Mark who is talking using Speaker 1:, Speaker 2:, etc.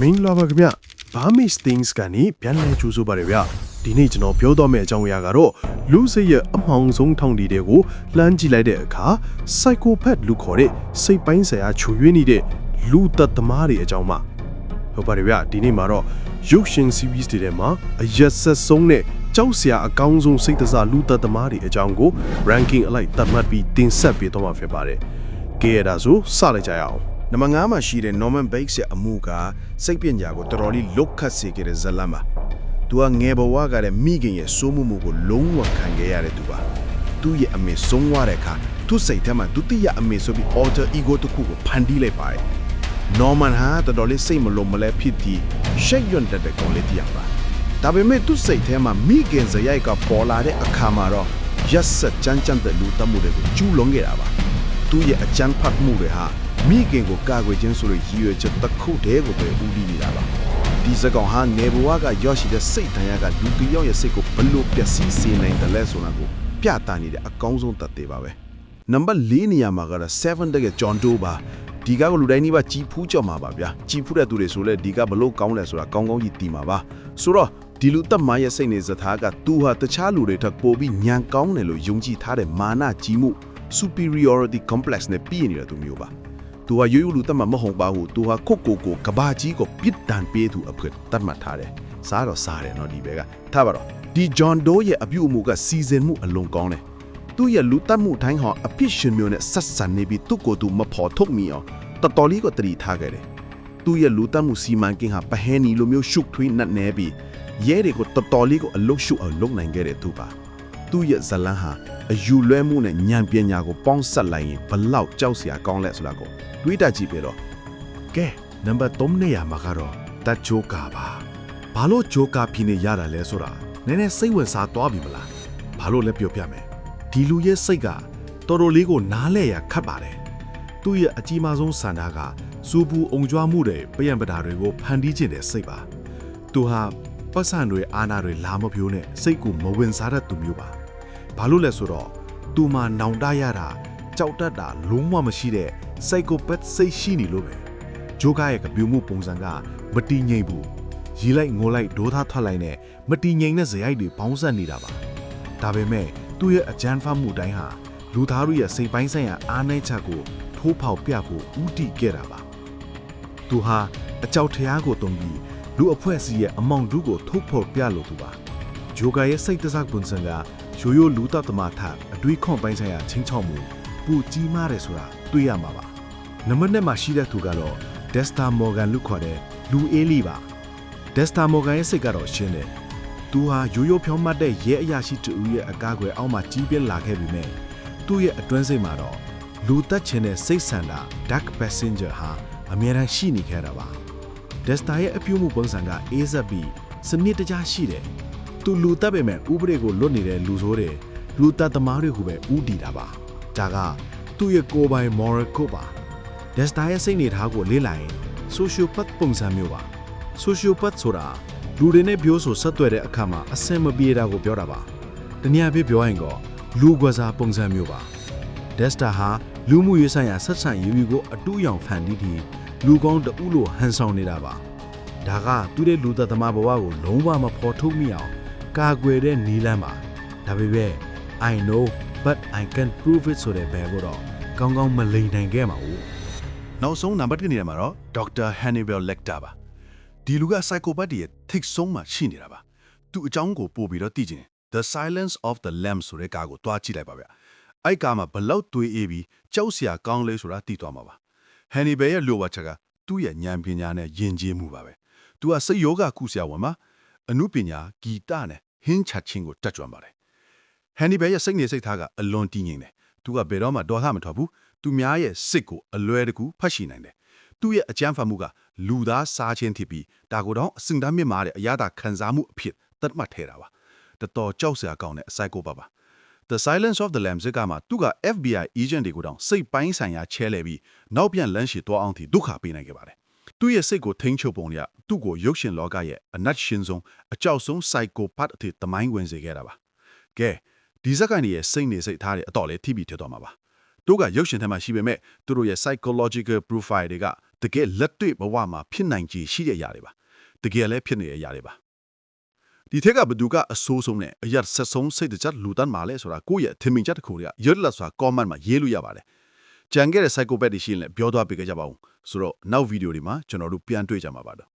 Speaker 1: မင်္ဂလာပါခင်ဗျ Burmese Things ကနေပြန်လည်ကြိုးဆိုပါရဗျဒီနေ့ကျွန်တော်ပြောတော့မယ့်အကြောင်းအရာကတော့လူစိတ်ရဲ့အမှောင်ဆုံးထောင်တီတွေကိုလှမ်းကြည့်လိုက်တဲ့အခါ psychopath လူခေါ်တဲ့စိတ်ပိုင်းဆိုင်ရာချူရွေးနေတဲ့လူသက်သမားတွေအကြောင်းပါဟုတ်ပါတယ်ဗျဒီနေ့မှာတော့ရုပ်ရှင် series တွေထဲမှာအရက်ဆက်ဆုံးနဲ့ကြောက်စရာအကောင်းဆုံးစိတ်တစားလူသက်သမားတွေအကြောင်းကို ranking အလိုက်သတ်မှတ်ပြီးတင်ဆက်ပေးတော့မှာဖြစ်ပါတယ်ကဲရတာဆိုစလိုက်ကြရအောင်
Speaker 2: နံပါတ်9မှာရှိတဲ့ Norman Bates ရဲ့အမှုကစိတ်ပညာကိုတော်တော်လေးလုတ်ခတ်စေခဲ့တဲ့ဇတ်လမ်းပါ။ तू ကငယ်ဘဝကလည်းမိခင်ရဲ့စိုးမှုမှုကိုလုံးဝခံခဲ့ရတဲ့သူပါ။ तू ရဲ့အမေဆုံးသွားတဲ့အခါသူ့စိတ်ထဲမှာဒုတိယအမေဆိုပြီး alter ego တစ်ခုကိုဖန်တီးလိုက်ပါတယ်။ Norman ဟာတော်တော်လေးစိတ်မလုံးမလဲဖြစ်ပြီးရှိတ်ရွံ့တတ်တဲ့ကောင်လေးတစ်ယောက်ပါ။ဒါပေမဲ့သူ့စိတ်ထဲမှာမိခင်ဇယိုက်ကပေါ်လာတဲ့အခါမှာတော့ရက်ဆက်ကြမ်းကြမ်းတဲ့လူတမှုတွေကိုကျူးလွန်ခဲ့တာပါ။သူ့ရဲ့အကြမ်းဖတ်မှုတွေဟာ မိခင်ကိုကာကွယ်ခြင်းဆိုတဲ့ရည်ရွယ်ချက်တစ်ခုတည်းကိုပဲဦးတည်နေတာပါဒီစကောင်ဟာငယ်ဘဝကရောက်ရှိတဲ့စိတ်တရားကလူတစ်ယောက်ရဲ့စိတ်ကိုဘလို့ပျက်စီးစေနိုင်တယ်လဲဆိုတာကိုပြသနေတဲ့အကောင်းဆုံးသက်သေပါပဲနံပါတ်၄နေရာမှာကတော့7တကယ် John Doe ပါဒီကကလူတိုင်းဒီပါကြည်ဖူးကြော်မှာပါဗျာကြည်ဖူးတဲ့သူတွေဆိုလဲဒီကဘလို့ကောင်းလဲဆိုတာကောင်းကောင်းကြီးသိမှာပါဆိုတော့ဒီလူတက်မရဲ့စိတ်နေစထားကသူဟာတခြားလူတွေထက်ပိုပြီးညံကောင်းတယ်လို့ယုံကြည်ထားတဲ့မာနကြီးမှု superiority complex နဲ့ပြည့်နေတဲ့သူမျိုးပါ သူဟာရိုးရိုးလူတက်မမဟုတ်ပါဘူးသူဟာခုတ်ကိုကိုကဘာကြီးကိုပြစ်ဒဏ်ပေးသူအဖြစ်တတ်မှတ်ထားတယ်စားတော့စားတယ်နော်ဒီဘက်ကထားပါတော့ဒီ John Doe ရဲ့အပြုအမူကစီစဉ်မှုအလွန်ကောင်းတယ်သူ့ရဲ့လူတက်မှုတိုင်းဟာအဖြစ်ရှင်မျိုးနဲ့ဆက်ဆံနေပြီးသူ့ကိုယ်သူမဖော်ထုတ်မိအောင်တော်တော်လေးကိုတတိထားခဲ့တယ်သူ့ရဲ့လူတက်မှုစီမံကိန်းဟာပဟဲနီလိုမျိုးရှုပ်ထွေးနှက်နဲပြီးရဲတွေကိုတော်တော်လေးကိုအလုတ်ရှုပ်အောင်လုပ်နိုင်ခဲ့တဲ့သူပါ သူ့ရဲ့ဇလန်းဟာအယူလွဲမှုနဲ့ဉာဏ်ပညာကိုပေါင်းဆက်လိုက်ရင်ဘလောက်ကြောက်စရာကောင်းလဲဆိုတာကိုတွေးတတ်ကြည့်ပြတော့ကဲနံပါတ်3နေရာမှာကတော့တတ်ဂျိုကာပါဘာလို့ဂျိုကာဖြစ်နေရတာလဲဆိုတာနည်းနည်းစိတ်ဝင်စားသွားပြီမလားဘာလို့လဲပြောပြမယ်ဒီလူရဲ့စိတ်ကတော်တော်လေးကိုနားလဲရခတ်ပါတယ်သူ့ရဲ့အကြီးမားဆုံးစံတာကစူပူအုံကြွားမှုတွေပယံပတာတွေကိုဖန်တီးခြင်းတဲ့စိတ်ပါသူဟာ ပတ်စံတွေအာနာတွေလာမပြိုးနဲ့စိတ်ကိုမဝင်စားတဲ့သူမျိုးပါဘာလို့လဲဆိုတော့သူမှနောင်တရတာကြောက်တတ်တာလုံးဝမရှိတဲ့ psychopath စိတ်ရှိနေလို့ပဲဂျိုကာရဲ့ကပြူမှုပုံစံကမတီးငိမ့်ဘူးရီလိုက်ငိုလိုက်ဒိုးသားထွက်လိုက်နဲ့မတီးငိမ့်တဲ့ဇယိုက်တွေပေါင်းဆက်နေတာပါဒါပေမဲ့သူ့ရဲ့အကြမ်းဖတ်မှုတိုင်းဟာလူသားတို့ရဲ့စိတ်ပိုင်းဆိုင်ရာအားနည်းချက်ကိုထိုးဖောက်ပြဖို့ဥတီခဲ့တာပါသူဟာအကြောက်တရားကိုတုံးပြီး လူအဖွဲ့အစည်းရဲ့အမောင်တုကိုထုတ်ဖော်ပြလို့သူပါဂျိုကာရဲ့စိတ်တစားကွန်စံကရိုးရိုးလူသက်သမားထအတွေးခွန်ပိုင်းဆိုင်ရာချင်းချောက်မှုပူကြီးမားတယ်ဆိုတာတွေ့ရမှာပါနံပါတ်1မှာရှိတဲ့သူကတော့ Dexter Morgan လို့ခေါ်တဲ့လူအေးလီပါ Dexter Morgan ရဲ့စိတ်ကတော့ရှင်းတယ်သူဟာရိုးရိုးဖြောင်းမှတ်တဲ့ရဲအရာရှိတူရဲ့အကားကွယ်အောက်မှာကြီးပြင်းလာခဲ့ပြီမဲ့သူ့ရဲ့အတွင်းစိတ်မှာတော့လူသက်ချင်တဲ့စိတ်ဆန္ဒ Dark Passenger ဟာအမြဲတမ်းရှိနေခဲ့တာပါ Dexter ရဲ့အပြုအမူပုံစံကအေးဆက်ပြီးစနစ်တကျရှိတယ်သူလူတက်ပေမဲ့ဥပဒေကိုလွတ်နေတဲ့လူဆိုးတွေလူတက်သမားတွေကိုပဲဥတီတာပါဒါကသူ့ရဲ့ကိုယ်ပိုင် moral code ပါ Dexter ရဲ့စိတ်နေထားကိုလေ့လာရင် sociopath ပုံစံမျိုးပါ sociopath ဆိုတာလူတွေနဲ့ပြောဆိုဆက်သွယ်တဲ့အခါမှာအဆင်မပြေတာကိုပြောတာပါတနည်းအားဖြင့်ပြောရင်တော့လူကွာစားပုံစံမျိုးပါ Dexter ဟာလူမှုရေးဆိုင်ရာဆက်ဆံရေးကိုအတူရောင်ဖန်တီးပြီး လူကောင်းတဦးလိုဟန်ဆောင်နေတာပါဒါကသူတဲ့လူသက်သမားဘဝကိုလုံးဝမဖော်ထုတ်မိအောင်ကာကွယ်တဲ့နီးလန်းပါဒါပေမဲ့ I know but I can prove it ဆိုတဲ့ဘယ်ကိုတော့ကောင်းကောင်းမလိန်နိုင်ခဲ့ပါဘူး
Speaker 3: နောက်ဆုံးနံပါတ်1နေရာမှာတော့ Dr. Hannibal Lecter ပါဒီလူက psychopath ရဲ့ thick ဆုံးမှာရှိနေတာပါသူအကြောင်းကိုပို့ပြီးတော့သိချင်တယ် The Silence of the Lambs ဆိုတဲ့ကားကိုတွားကြည့်လိုက်ပါဗျအဲ့ကားမှာဘလောက်သွေးအေးပြီးကြောက်စရာကောင်းလဲဆိုတာသိသွားမှာပါ Hannibal ရဲ့လိုဝါချက်ကသူ့ရဲ့ဉာဏ်ပညာနဲ့ယဉ်ကျေးမှုပါပဲသူကစိတ်ယောဂကုဆရာဝန်မှာအမှုပညာဂီတနဲ့ဟင်းချက်ချင်းကိုတက်ကြွပါတယ်ဟန်နီဘယ်ရဲ့စိတ်နေစိတ်ထားကအလွန်တည်ငြိမ်တယ်။သူကဘယ်တော့မှဒေါသမထွက်ဘူး။သူများရဲ့စိတ်ကိုအလွယ်တကူဖတ်ရှိနိုင်တယ်။သူ့ရဲ့အကြမ်းဖတ်မှုကလူသားစားခြင်းဖြစ်ပြီးဒါကိုတော့အစင်တမ်းမြင့်မားတဲ့အရာသာခံစားမှုအဖြစ်သတ်မှတ်ထဲတာပါ။တော်တော်ကြောက်စရာကောင်းတဲ့အစိုက်ကိုပါပါ။ The Silence of the Lambs ကမှသူက FBI agent တွေကိုတောင်စိတ်ပိုင်းဆိုင်ရာချဲလဲပြီးနောက်ပြန်လမ်းရှည်သွားအောင်ထိဒုက္ခပေးနိုင်ခဲ့ပါတယ်။သူ့ရဲ့စိတ်ကိုထိန်းချုပ်ပုံရသူ့ကိုရုပ်ရှင်လောကရဲ့အနတ်ရှင်ဆုံးအကြောက်ဆုံး psychopath အဖြစ်တမိုင်းဝင်စေခဲ့တာပါ။ကဲဒီဇက်ကန်ကြီးရဲ့စိတ်နေစိတ်ထားတွေအတော်လေးထိပြီးထသွားမှာပါ
Speaker 2: တို့ကရုပ်ရှင်ထဲမှာရှိပေမဲ့သူတို့ရဲ့ psychological profile တွေကတကယ်လက်တွေ့ဘဝမှာဖြစ်နိုင်ခြေရှိတဲ့အရာတွေပါတကယ်လည်းဖြစ်နေတဲ့အရာတွေပါ ဒီထက်ကဘသူကအဆိုးဆုံးနဲ့အရက်ဆက်ဆုံးစိတ်တကြလူတန်းမှာလဲဆိုတာကိုယ့်ရဲ့ထင်မြင်ချက်တစ်ခုတွေကရွတ်လပ်စွာ comment မှာရေးလို့ရပါတယ်ကြံခဲ့တဲ့ psychopath တွေရှိရင်လည်းပြောသွားပေးကြပါဦးဆိုတော့နောက်ဗီဒီယိုတွေမှာကျွန်တော်တို့ပြန်တွေ့ကြမှာပါတော့